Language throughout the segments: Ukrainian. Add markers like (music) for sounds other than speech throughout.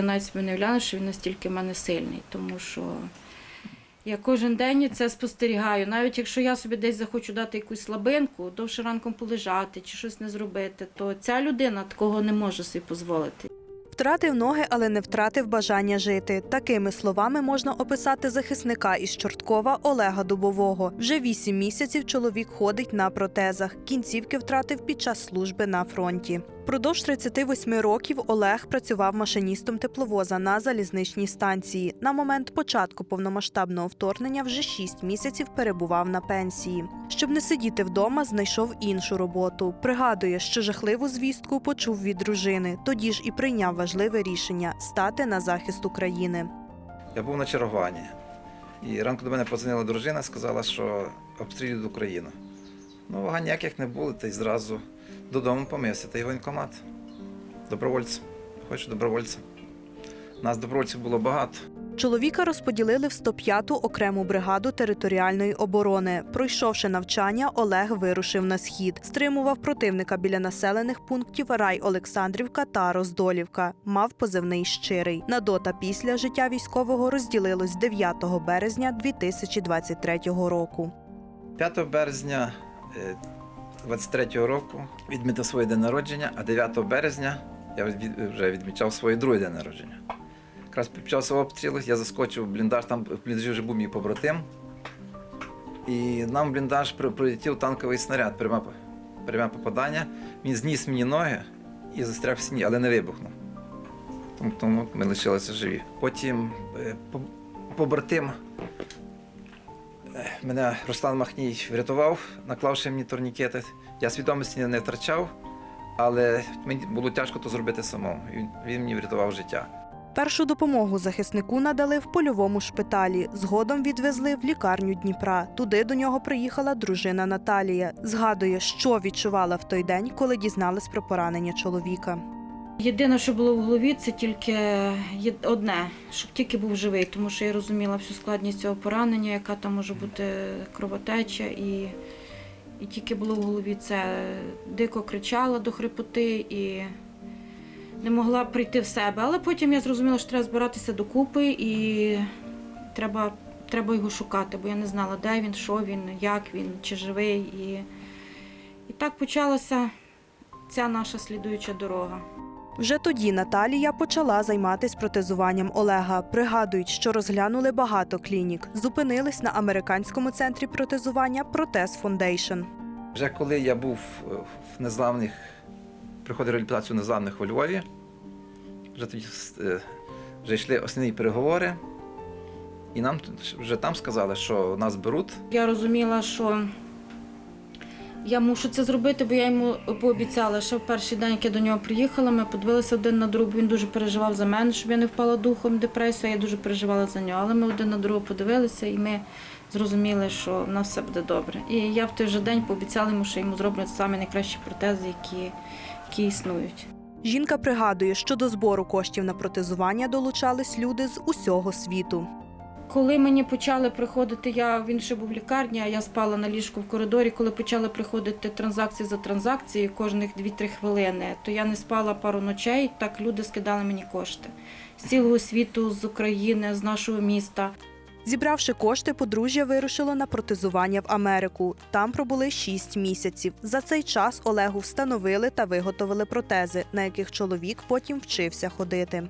Я навіть собі не уявляла, що він настільки в мене сильний, тому що я кожен день це спостерігаю. Навіть якщо я собі десь захочу дати якусь слабинку, довше ранком полежати чи щось не зробити, то ця людина такого не може собі дозволити. Втратив ноги, але не втратив бажання жити. Такими словами можна описати захисника із Чорткова Олега Дубового. Вже вісім місяців чоловік ходить на протезах. Кінцівки втратив під час служби на фронті. Продовж 38 років Олег працював машиністом тепловоза на залізничній станції. На момент початку повномасштабного вторгнення вже 6 місяців перебував на пенсії. Щоб не сидіти вдома, знайшов іншу роботу. Пригадує, що жахливу звістку почув від дружини. Тоді ж і прийняв важливе рішення стати на захист України. Я був на чергуванні. І ранку до мене подзвонила дружина, сказала, що обстрілюють Україну. Ну, вага ніяких не було, та й зразу додому помився, та й воєнкомат. Добровольцем. Хочу добровольцем. Нас добровольців було багато. Чоловіка розподілили в 105-ту окрему бригаду територіальної оборони. Пройшовши навчання, Олег вирушив на схід. Стримував противника біля населених пунктів Рай Олександрівка та Роздолівка. Мав позивний щирий. На до та після життя військового розділилось 9 березня 2023 року. 5 березня 23-го року відмітив своє день народження, а 9 березня я вже відмічав своє друге день народження. Якраз під час обстрілу я заскочив в бліндаж, там в бліндажі вже був мій побратим. І нам в бліндаж прилетів танковий снаряд, пряме, пряме попадання. Він зніс мені ноги і застряг в сіні, але не вибухнув. Тому, тому ми лишилися живі. Потім е, побратим Мене Руслан Махній врятував, наклавши мені турнікети. Я свідомості не втрачав, але мені було тяжко то зробити самому. Він, він мені врятував життя. Першу допомогу захиснику надали в польовому шпиталі. Згодом відвезли в лікарню Дніпра. Туди до нього приїхала дружина Наталія. Згадує, що відчувала в той день, коли дізналась про поранення чоловіка. Єдине, що було в голові, це тільки одне, щоб тільки був живий, тому що я розуміла всю складність цього поранення, яка там може бути кровотеча, і, і тільки було в голові це дико кричала до хрипоти і не могла прийти в себе. Але потім я зрозуміла, що треба збиратися докупи і треба, треба його шукати, бо я не знала, де він, що він, як він, чи живий. І, і так почалася ця наша слідуюча дорога. Вже тоді Наталія почала займатися протезуванням Олега. Пригадують, що розглянули багато клінік. Зупинились на американському центрі протезування Протез Фондейшн. Вже коли я був е, в незламних, приходив реабілітацію незламних у Львові, вже тоді е, вже йшли основні переговори, і нам вже там сказали, що нас беруть. Я розуміла, що я мушу це зробити, бо я йому пообіцяла, що в перший день, як я до нього приїхала, ми подивилися один на другу. Він дуже переживав за мене, щоб я не впала духом в депресію. Я дуже переживала за нього. Але ми один на другого подивилися і ми зрозуміли, що в нас все буде добре. І я в той же день пообіцяла йому, що йому зроблять самі найкращі протези, які, які існують. Жінка пригадує, що до збору коштів на протезування долучались люди з усього світу. Коли мені почали приходити, я він ще був в лікарні, а я спала на ліжку в коридорі. Коли почали приходити транзакції за транзакцією кожних 2-3 хвилини, то я не спала пару ночей. Так люди скидали мені кошти з цілого світу, з України, з нашого міста. Зібравши кошти, подружжя вирушило на протезування в Америку. Там пробули 6 місяців. За цей час Олегу встановили та виготовили протези, на яких чоловік потім вчився ходити.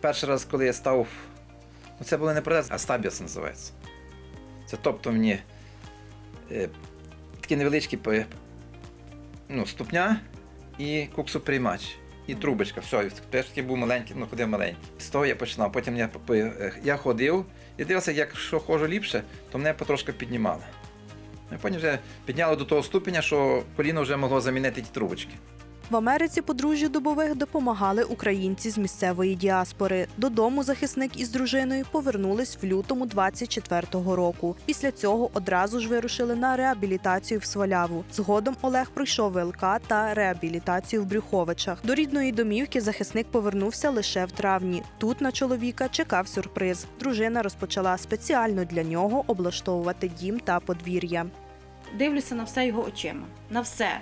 Перший раз, коли я став, це були не протез, а стабіс називається. Це тобто мені е, такі невеличкі ну, ступня і куксоприймач. І трубочка, все, перш такий був маленький, ну ходив маленький. З того я починав. Потім я, е, я ходив і дивився, якщо ходжу ліпше, то мене потрошки піднімали. І потім вже підняли до того ступеня, що коліно вже могло замінити ті трубочки. В Америці подружжю Дубових допомагали українці з місцевої діаспори. Додому захисник із дружиною повернулись в лютому 24-го року. Після цього одразу ж вирушили на реабілітацію в Сваляву. Згодом Олег пройшов ВЛК та реабілітацію в Брюховичах. До рідної домівки захисник повернувся лише в травні. Тут на чоловіка чекав сюрприз. Дружина розпочала спеціально для нього облаштовувати дім та подвір'я. Дивлюся на все його очима. На все.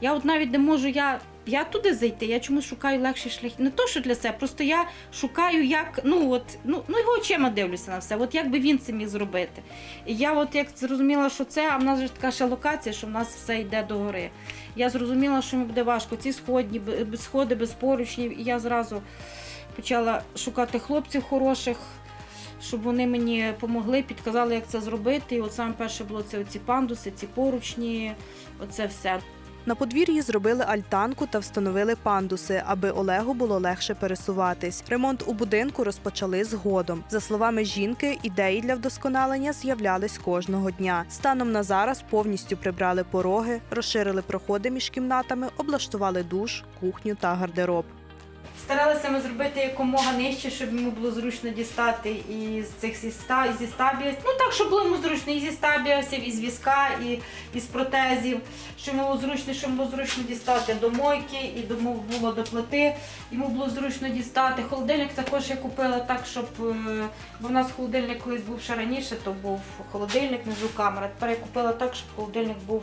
Я от навіть не можу, я я туди зайти, я чомусь шукаю легший шлях. Не то, що для себе, просто я шукаю, як, ну от, ну, ну його очима дивлюся на все. От як би він це міг зробити. І я от як зрозуміла, що це, а в нас же така ще локація, що в нас все йде до гори. Я зрозуміла, що мені буде важко. Ці сходні, сходи без поручнів, і я зразу почала шукати хлопців хороших. Щоб вони мені допомогли, підказали, як це зробити. І от саме перше було це ці пандуси, ці поручні, оце все. На подвір'ї зробили альтанку та встановили пандуси, аби Олегу було легше пересуватись. Ремонт у будинку розпочали згодом. За словами жінки, ідеї для вдосконалення з'являлись кожного дня. Станом на зараз повністю прибрали пороги, розширили проходи між кімнатами, облаштували душ, кухню та гардероб. Старалися ми зробити якомога нижче, щоб йому було зручно дістати із цих зі ста- зі стабіс. Ну так, щоб було йому зручно і зі стабіасів, і з візка, і, і з протезів. Щоб йому було зручно, щоб було зручно дістати до мойки, і до мо- було до плити. Йому було зручно дістати. Холодильник також я купила так, щоб е, бо в нас холодильник колись був ще раніше, то був холодильник, внизу камера. Тепер я купила так, щоб холодильник був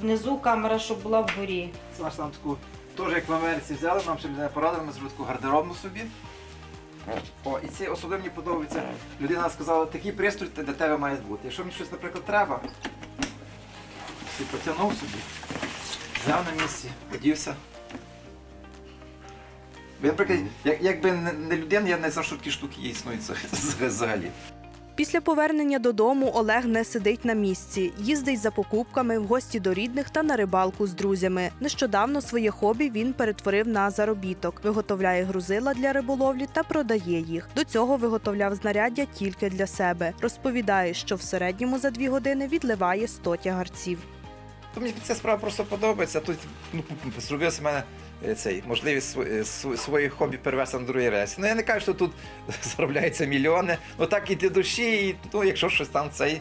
внизу, камера, щоб була вгорі. Наш там таку, теж як в Америці взяли, нам ще людина порадила, ми зробили таку гардеробну собі. О, і ці особливо мені подобається. Людина сказала, такий пристрій для тебе має бути. Якщо мені щось, наприклад, треба, ти потягнув собі, взяв на місці, подівся. Бо, наприклад, як, якби не, не людина, я не знав, що такі штуки існують взагалі. Після повернення додому Олег не сидить на місці, їздить за покупками в гості до рідних та на рибалку з друзями. Нещодавно своє хобі він перетворив на заробіток, виготовляє грузила для риболовлі та продає їх. До цього виготовляв знаряддя тільки для себе. Розповідає, що в середньому за дві години відливає 100 тягарців. Мені ця справа просто подобається. Тут ну, зробився в мене цей можливість св- е, свої хобі перевести на другий рейс. Ну я не кажу, що тут (laughs) заробляються мільйони. Ну так і для душі, і ну, якщо щось там цей.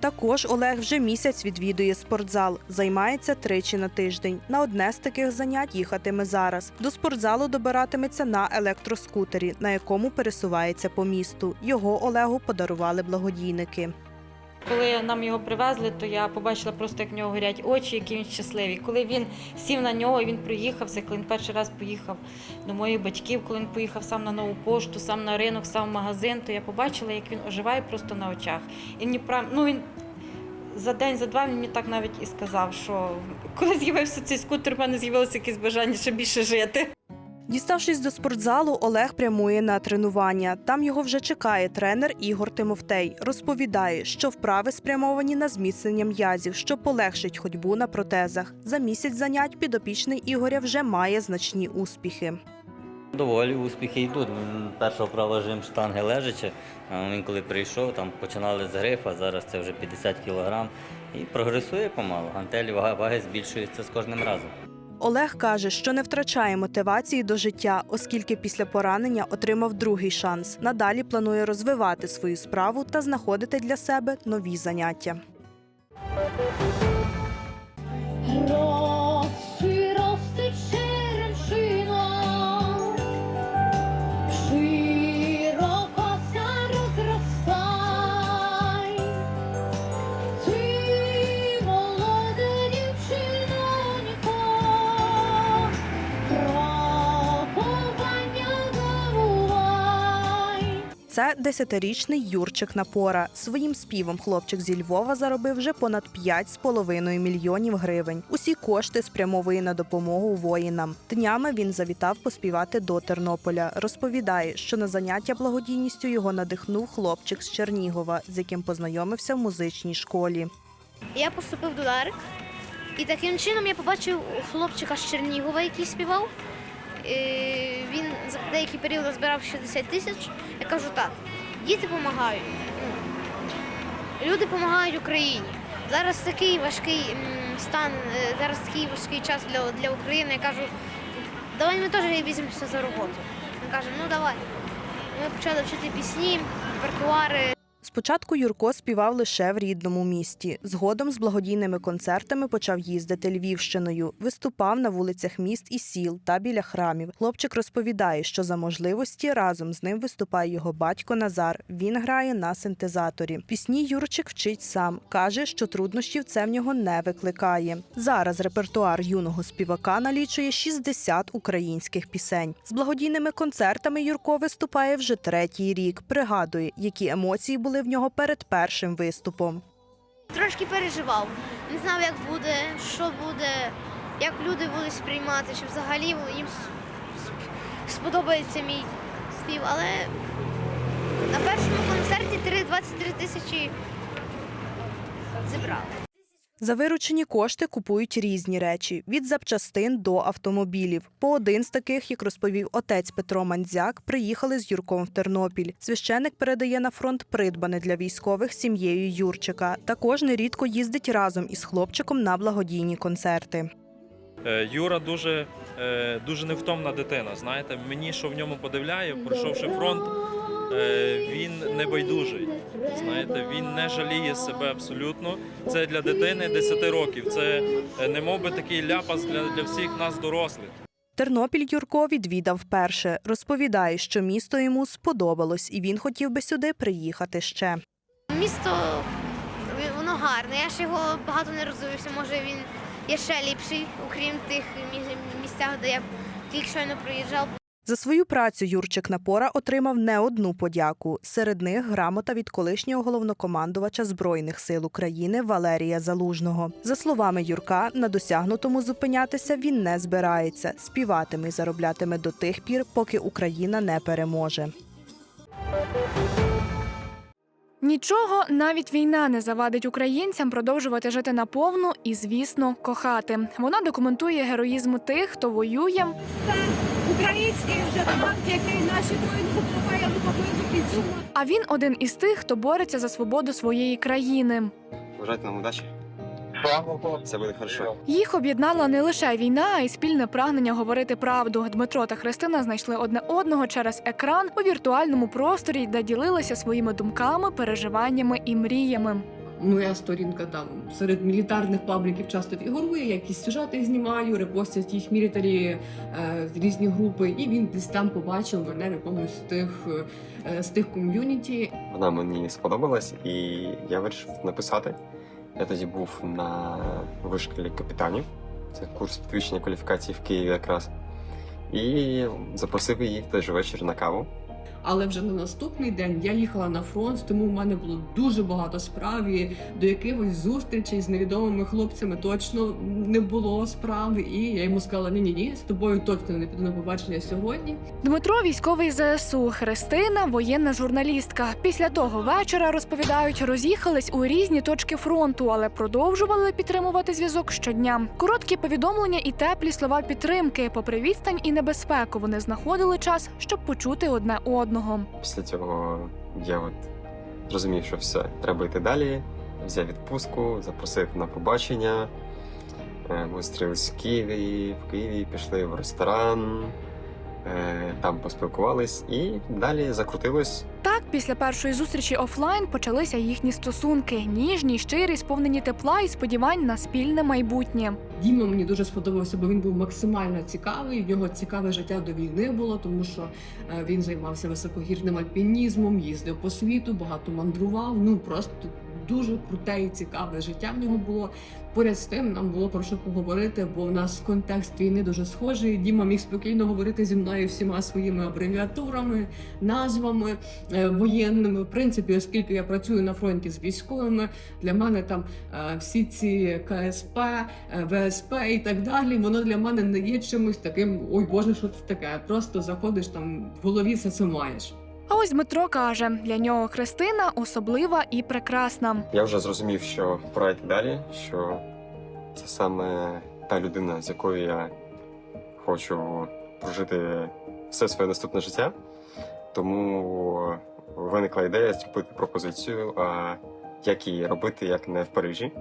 Також Олег вже місяць відвідує спортзал, займається тричі на тиждень. На одне з таких занять їхатиме зараз. До спортзалу добиратиметься на електроскутері, на якому пересувається по місту. Його Олегу подарували благодійники. Коли нам його привезли, то я побачила просто, як в нього горять очі, які він щасливий. Коли він сів на нього, він проїхався, коли він перший раз поїхав до моїх батьків, коли він поїхав сам на нову пошту, сам на ринок, сам в магазин, то я побачила, як він оживає просто на очах. І мені прям, ну він за день, за два він мені так навіть і сказав, що коли з'явився цей скутер, в мене з'явилося якесь бажання ще більше жити. Діставшись до спортзалу, Олег прямує на тренування. Там його вже чекає тренер Ігор Тимофтей. Розповідає, що вправи спрямовані на зміцнення м'язів, що полегшить ходьбу на протезах. За місяць занять підопічний Ігоря вже має значні успіхи. Доволі успіхи йдуть. М, Перша вправа жим штанги лежачи. Він коли прийшов, там починали з грифа, зараз це вже 50 кілограм. І прогресує помалу. Гантелі ваги збільшується з кожним разом. Олег каже, що не втрачає мотивації до життя, оскільки після поранення отримав другий шанс. Надалі планує розвивати свою справу та знаходити для себе нові заняття. Десятирічний Юрчик Напора. Своїм співом хлопчик зі Львова заробив вже понад 5,5 мільйонів гривень. Усі кошти спрямовує на допомогу воїнам. Днями він завітав поспівати до Тернополя. Розповідає, що на заняття благодійністю його надихнув хлопчик з Чернігова, з яким познайомився в музичній школі. Я поступив до Дарик, і таким чином я побачив хлопчика з Чернігова, який співав. Він за деякий період збирав 60 тисяч. Я кажу так, діти допомагають. ну, Люди допомагають Україні. Зараз такий важкий стан, е, зараз такий важкий час для, для України. Я кажу, давай ми теж візьмемося за роботу. Він каже, ну давай. Ми почали вчити пісні, репертуари. Спочатку Юрко співав лише в рідному місті. Згодом з благодійними концертами почав їздити Львівщиною, виступав на вулицях міст і сіл та біля храмів. Хлопчик розповідає, що за можливості разом з ним виступає його батько Назар. Він грає на синтезаторі. Пісні Юрчик вчить сам. каже, що труднощів це в нього не викликає. Зараз репертуар юного співака налічує 60 українських пісень. З благодійними концертами Юрко виступає вже третій рік. Пригадує, які емоції були в нього перед першим виступом. Трошки переживав. Не знав, як буде, що буде, як люди будуть сприймати, чи взагалі їм сподобається мій спів. Але на першому концерті 23 тисячі зібрали. За виручені кошти купують різні речі від запчастин до автомобілів. По один з таких, як розповів отець Петро Мандзяк, приїхали з Юрком в Тернопіль. Священик передає на фронт придбане для військових сім'єю Юрчика. Також нерідко їздить разом із хлопчиком на благодійні концерти. Е, Юра дуже, е, дуже невтомна дитина. Знаєте, мені що в ньому подивляю, пройшовши фронт, е, він не байдужий. Знаєте, він не жаліє себе абсолютно. Це для дитини 10 років. Це не мов би такий ляпас для, для всіх нас дорослих. Тернопіль Юрко відвідав вперше. Розповідає, що місто йому сподобалось, і він хотів би сюди приїхати ще. Місто воно гарне. Я ж його багато не роздивився. Може він є ще ліпший, окрім тих місцях, де я тільки щойно проїжджав. За свою працю Юрчик Напора отримав не одну подяку. Серед них грамота від колишнього головнокомандувача Збройних сил України Валерія Залужного. За словами Юрка, на досягнутому зупинятися він не збирається. Співатиме і зароблятиме до тих пір, поки Україна не переможе. Нічого, навіть війна не завадить українцям продовжувати жити наповну і, звісно, кохати. Вона документує героїзм тих, хто воює, Це український вже танк, який наші воїни допомагає під кінцю. а він один із тих, хто бореться за свободу своєї країни. Бажайте нам удачі. Все буде хорошо. Їх об'єднала не лише війна, а й спільне прагнення говорити правду. Дмитро та Христина знайшли одне одного через екран у віртуальному просторі, де ділилися своїми думками, переживаннями і мріями. Моя сторінка там серед мілітарних пабліків часто фігурує, якісь сюжети знімаю, репостять їх мілітарі е, різні групи, і він десь там побачив мене в якомусь з тих, е, з тих ком'юніті. Вона мені сподобалась, і я вирішив написати. Я тоді був на вишколі капітанів. Це курс підвищення кваліфікації в Києві якраз. І запросив її в той же вечір на каву. Але вже на наступний день я їхала на фронт, тому в мене було дуже багато справ. І до якихось зустрічей з невідомими хлопцями точно не було справи. І я йому сказала: ні, ні, ні, з тобою точно не піду на побачення сьогодні. Дмитро військовий ЗСУ, Христина воєнна журналістка. Після того вечора розповідають, роз'їхались у різні точки фронту, але продовжували підтримувати зв'язок щодня. Короткі повідомлення і теплі слова підтримки. Попри відстань і небезпеку, вони знаходили час, щоб почути одне одного. Після цього я от зрозумів, що все, треба йти далі. Взяв відпустку, запросив на побачення. Е, Ми зустрілись в Києві, в Києві пішли в ресторан, там поспілкувались і далі закрутилось. Так, після першої зустрічі офлайн почалися їхні стосунки, ніжні, щирі, сповнені тепла і сподівань на спільне майбутнє. Діма мені дуже сподобався, бо він був максимально цікавий. В нього цікаве життя до війни було, тому що е, він займався високогірним альпінізмом, їздив по світу, багато мандрував. Ну просто дуже круте і цікаве життя в нього було. Поряд з тим нам було про що поговорити, бо в нас контекст війни дуже схожий. Діма міг спокійно говорити зі мною всіма своїми абревіатурами, назвами е, воєнними. В принципі, оскільки я працюю на фронті з військовими, для мене там е, всі ці КСП, е, ВСП і так далі, воно для мене не є чимось таким, ой Боже, що це таке. Просто заходиш там в голові все це маєш. А ось Дмитро каже: для нього Христина особлива і прекрасна. Я вже зрозумів, що пора йти далі, що це саме та людина, з якою я хочу прожити все своє наступне життя. Тому виникла ідея зробити пропозицію, а як її робити, як не в Парижі.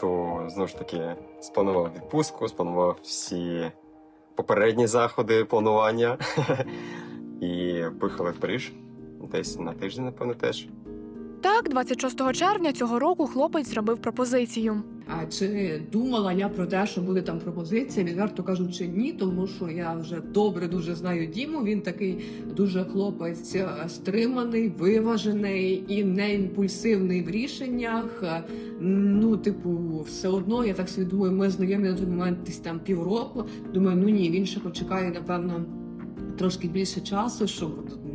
То знову ж таки спланував відпустку, спланував всі попередні заходи планування (laughs) і поїхали в Париж. Десь на тиждень, напевно, теж. Так, 26 червня цього року хлопець зробив пропозицію. А чи думала я про те, що буде там пропозиція? Відверто кажучи, ні, тому що я вже добре дуже знаю Діму. Він такий дуже хлопець е, стриманий, виважений і не імпульсивний в рішеннях. Е, Ну, типу, все одно я так собі думаю, ми знайомі на той момент десь там півроку. Думаю, ну ні, він ще почекає, напевно. Трошки більше часу, щоб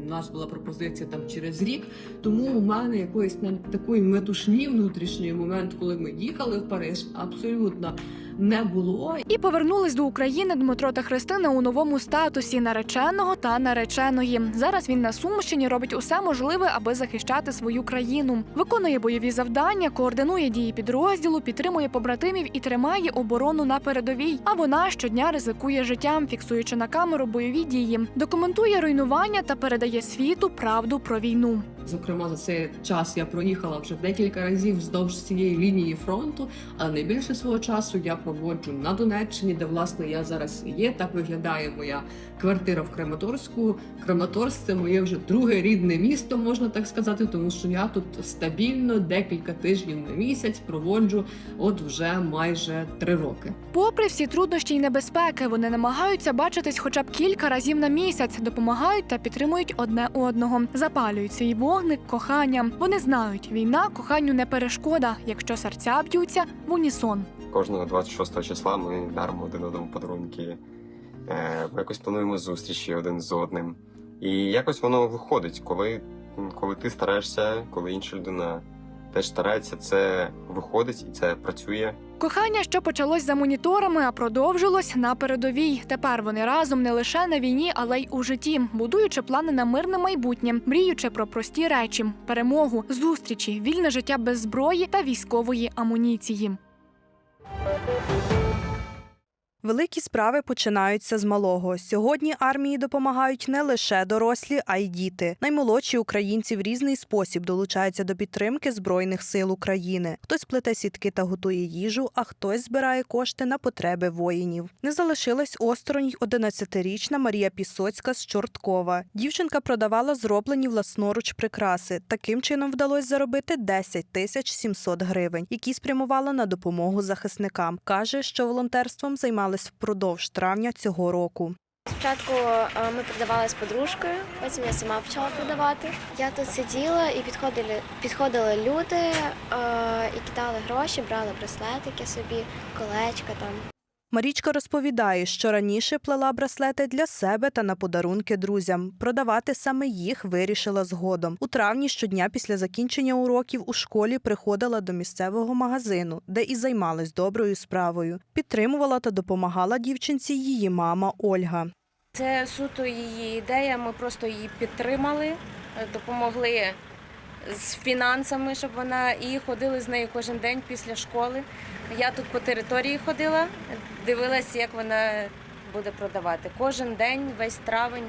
у нас була пропозиція там через рік. Тому у мене якоїсь навіть такої метушні внутрішньої момент, коли ми їхали в Париж, абсолютно не було. І повернулись до України Дмитро та Христина у новому статусі нареченого та нареченої. Зараз він на Сумщині робить усе можливе, аби захищати свою країну. Виконує бойові завдання, координує дії підрозділу, підтримує побратимів і тримає оборону на передовій. А вона щодня ризикує життям, фіксуючи на камеру бойові дії, документує руйнування та передає світу правду про війну. Зокрема, за цей час я проїхала вже декілька разів вздовж цієї лінії фронту, але найбільше свого часу я проводжу на Донеччині, де власне я зараз є. Так виглядає моя квартира в Краматорську. Краматорськ це моє вже друге рідне місто, можна так сказати, тому що я тут стабільно декілька тижнів на місяць проводжу, от вже майже три роки. Попри всі труднощі й небезпеки, вони намагаються бачитись хоча б кілька разів на місяць, допомагають та підтримують одне одного, запалюють свій вогник коханням. Вони знають, війна коханню не перешкода, якщо серця б'ються в унісон. Кожного 26 числа ми даримо один одному подарунки. Е, Ми якось плануємо зустрічі один з одним. І якось воно виходить, коли, коли ти стараєшся, коли інша людина теж старається, це виходить і це працює. Кохання, що почалось за моніторами, а продовжилось на передовій. Тепер вони разом не лише на війні, але й у житті, будуючи плани на мирне майбутнє, мріючи про прості речі, перемогу, зустрічі, вільне життя без зброї та військової амуніції. Thank you. Великі справи починаються з малого. Сьогодні армії допомагають не лише дорослі, а й діти. Наймолодші українці в різний спосіб долучаються до підтримки збройних сил України. Хтось плете сітки та готує їжу, а хтось збирає кошти на потреби воїнів. Не залишилась осторонь й 11-річна Марія Пісоцька з Чорткова. Дівчинка продавала зроблені власноруч прикраси. Таким чином вдалося заробити 10 тисяч 700 гривень, які спрямувала на допомогу захисникам. каже, що волонтерством займалась впродовж травня цього року. Спочатку е, ми продавали з подружкою, потім я сама почала продавати. Я тут сиділа і підходили, підходили люди е, і кидали гроші, брали браслетики собі, колечка там. Марічка розповідає, що раніше плела браслети для себе та на подарунки друзям. Продавати саме їх вирішила згодом. У травні щодня після закінчення уроків у школі приходила до місцевого магазину, де і займалась доброю справою. Підтримувала та допомагала дівчинці її мама Ольга. Це суто її ідея. Ми просто її підтримали, допомогли з фінансами, щоб вона і ходили з нею кожен день після школи. Я тут по території ходила, дивилася, як вона буде продавати. Кожен день, весь травень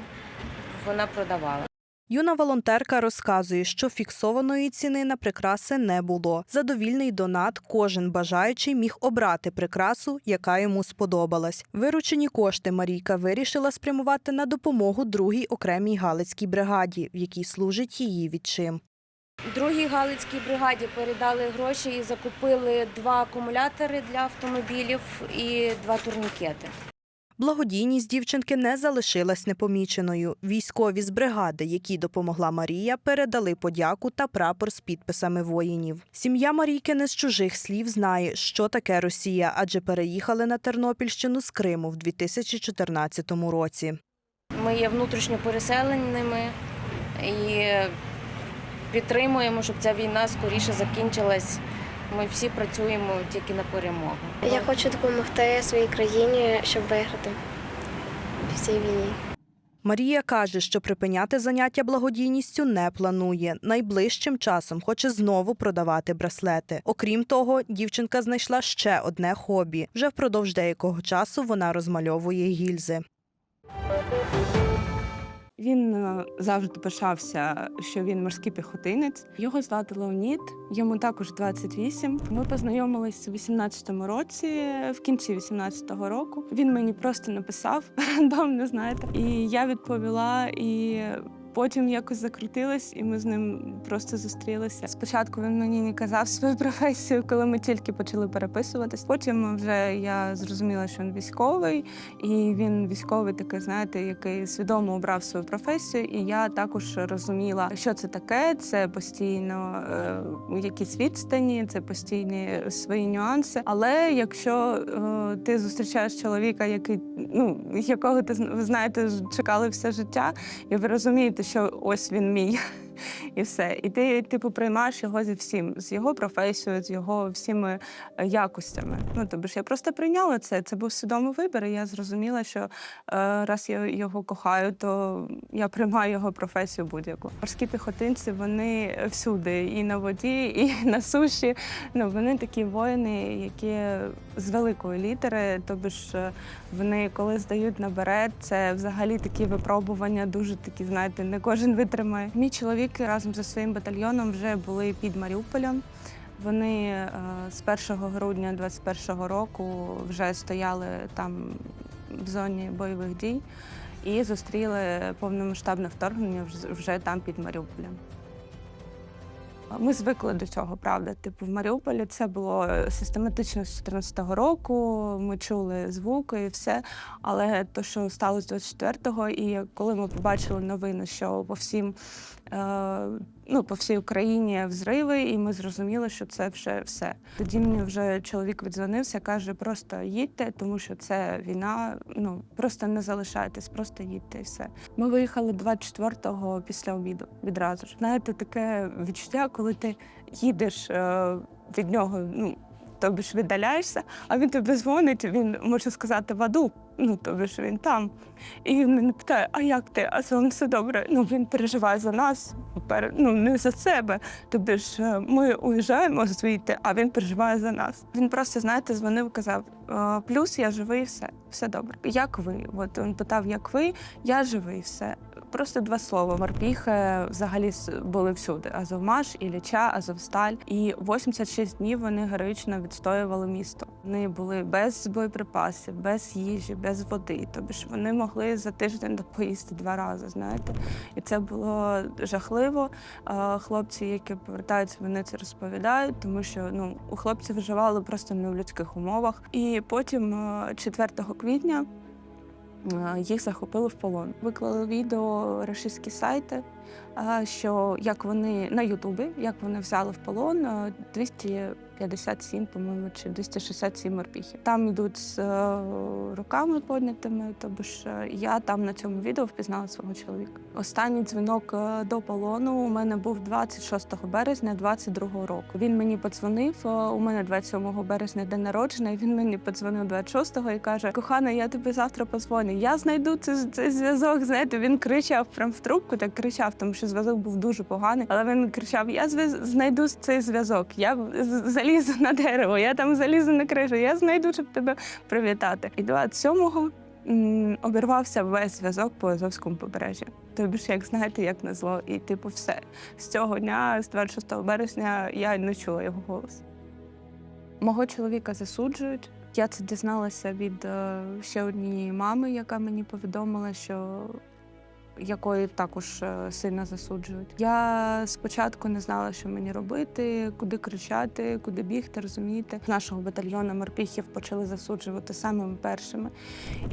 вона продавала. Юна волонтерка розказує, що фіксованої ціни на прикраси не було. За довільний донат кожен бажаючий міг обрати прикрасу, яка йому сподобалась. Виручені кошти Марійка вирішила спрямувати на допомогу другій окремій галицькій бригаді, в якій служить її відчим. Другій Галицькій бригаді передали гроші і закупили два акумулятори для автомобілів і два турнікети. Благодійність дівчинки не залишилась непоміченою. Військові з бригади, які допомогла Марія, передали подяку та прапор з підписами воїнів. Сім'я Марійки не з чужих слів знає, що таке Росія, адже переїхали на Тернопільщину з Криму в 2014 році. Ми є внутрішньо переселеними і підтримуємо, щоб ця війна скоріше закінчилась. Ми всі працюємо тільки на перемогу. Я хочу допомогти своїй країні, щоб виграти в цій війні. Марія каже, що припиняти заняття благодійністю не планує. Найближчим часом хоче знову продавати браслети. Окрім того, дівчинка знайшла ще одне хобі. Вже впродовж деякого часу вона розмальовує гільзи. Він е, завжди пишався, що він морський піхотинець. Його звати Леонід, йому також 28. Ми познайомились у 18-му році, в кінці 18-го року. Він мені просто написав (laughs) рандомно, знаєте. І я відповіла, і Потім якось закрутилось, і ми з ним просто зустрілися. Спочатку він мені не казав свою (laughs) професію, коли ми тільки почали переписуватись. Потім вже я зрозуміла, що він військовий, і він військовий такий, знаєте, який свідомо обрав свою професію. І я також розуміла, що це таке. Це постійно е, якісь відстані, це постійні свої нюанси. Але якщо е, ти зустрічаєш чоловіка, який ну якого ти знаєте, чекали все життя, і ви розумієте, що ось він мій. І все. І ти, типу, приймаєш його зі всім, з його професією, з його всіми е, якостями. Ну, ж я просто прийняла це. Це був свідомий вибір. І я зрозуміла, що е, раз я його кохаю, то я приймаю його професію будь-яку. Морські піхотинці вони всюди, і на воді, і (laughs) на суші. Ну, вони такі воїни, які з великої літери, ж е, вони коли здають на берет, це взагалі такі випробування, дуже такі, знаєте, не кожен витримає. Мій чоловік разом зі своїм батальйоном вже були під Маріуполем. Вони е, з 1 грудня 2021 року вже стояли там в зоні бойових дій і зустріли повномасштабне вторгнення вже там під Маріуполем. Ми звикли до цього, правда. Типу, в Маріуполі це було систематично з 14-го року. Ми чули звуки і все. Але то, що сталося 24-го, і коли ми побачили новини, що по всім е, ну, по всій Україні взриви, і ми зрозуміли, що це вже все. Тоді мені вже чоловік віддзвонився, каже: просто їдьте, тому що це війна. Ну просто не залишайтесь, просто їдьте і все. Ми виїхали 24-го після обіду відразу ж. Знаєте, таке відчуття, коли ти їдеш е, від нього, ну тобі ж віддаляєшся, а він тобі дзвонить, він може сказати в аду. Ну, тобі ж він там. І він мене питає, а як ти? А вами все добре? Ну, він переживає за нас, ну, не за себе. Тобто ж е, ми уїжджаємо звідти, а він переживає за нас. Він просто, знаєте, дзвонив, казав: «Е, плюс я живий, все, все добре. Як ви? От він питав, як ви, я живий, все. Просто два слова. Морпіхи взагалі були всюди: Азовмаш, Ілліча, Азовсталь. І 86 днів вони героїчно відстоювали місто. Вони були без боєприпасів, без їжі, без води. Тобто ж вони могли за тиждень поїсти два рази. Знаєте, і це було жахливо. Хлопці, які повертаються, вони це розповідають, тому що ну у хлопців виживали просто не в людських умовах. І потім, е, 4 квітня. Е, Їх захопили в полон. Виклали відео рашистські сайти, е, що як вони на Ютубі, як вони взяли в полон е, 257, по-моєму, чи 267 морпіхів. Там йдуть з е, руками поднятими. Тобто ж я там на цьому відео впізнала свого чоловіка. Останній дзвінок е, до полону у мене був 26 березня 22 року. Він мені подзвонив. е, У мене 27 березня день народження. Він мені подзвонив 26-го і каже: Кохана, я тобі завтра подзвоню. Я знайду цей, цей зв'язок. Знаєте, він кричав прям в трубку, так кричав, тому що зв'язок був дуже поганий. Але він кричав: Я зв'яз- знайду цей зв'язок. Я залізу на дерево, я там залізу на кришу, я знайду, щоб тебе привітати. І 27-го обірвався весь зв'язок по Азовському побережжі. Тобі ж, як знаєте, як на зло. І типу, все з цього дня, з 26 березня, я не чула його голос. Мого чоловіка засуджують. Я це дізналася від е, ще однієї мами, яка мені повідомила, що якої також е, сильно засуджують. Я спочатку не знала, що мені робити, куди кричати, куди бігти, розумієте. З нашого батальйону морпіхів почали засуджувати самими першими.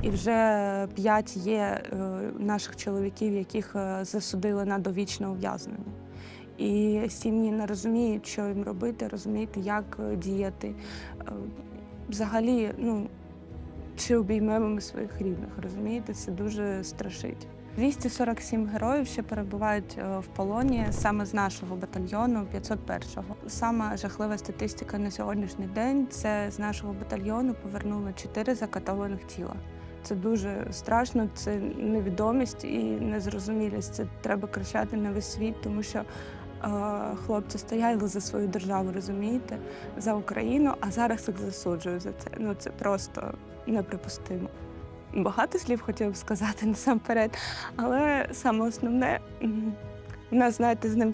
І вже п'ять є е, наших чоловіків, яких е, засудили на довічне ув'язнення. І сім'ї не розуміють, що їм робити, розумієте, як діяти. Взагалі, ну чи обіймемо ми своїх рідних, розумієте, це дуже страшить. 247 героїв ще перебувають е, в полоні саме з нашого батальйону 501-го. Сама жахлива статистика на сьогоднішній день це з нашого батальйону повернули 4 закатованих тіла. Це дуже страшно, це невідомість і незрозумілість. Це треба кричати на весь світ, тому що е, хлопці стояли за свою державу, розумієте, за Україну, а зараз їх засуджують за це. Ну це просто неприпустимо багато слів хотів сказати (laughs) насамперед, але саме основне. У нас, знаєте, з ним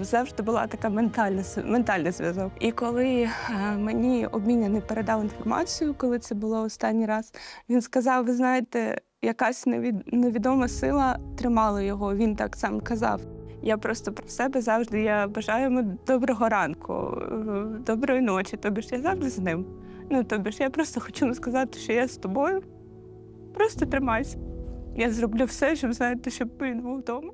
завжди була така ментальна ментальний зв'язок. І коли е, мені обміняний передав інформацію, коли це було останній раз, він сказав: ви знаєте, якась невідома сила тримала його. Він так сам казав. Я просто про себе завжди я бажаю йому доброго ранку, е, доброї ночі. Тобі ж я завжди з ним. Ну тобі ж я просто хочу сказати, що я з тобою. Просто тримайся. Я зроблю все, щоб знаєте, щоб він був вдома.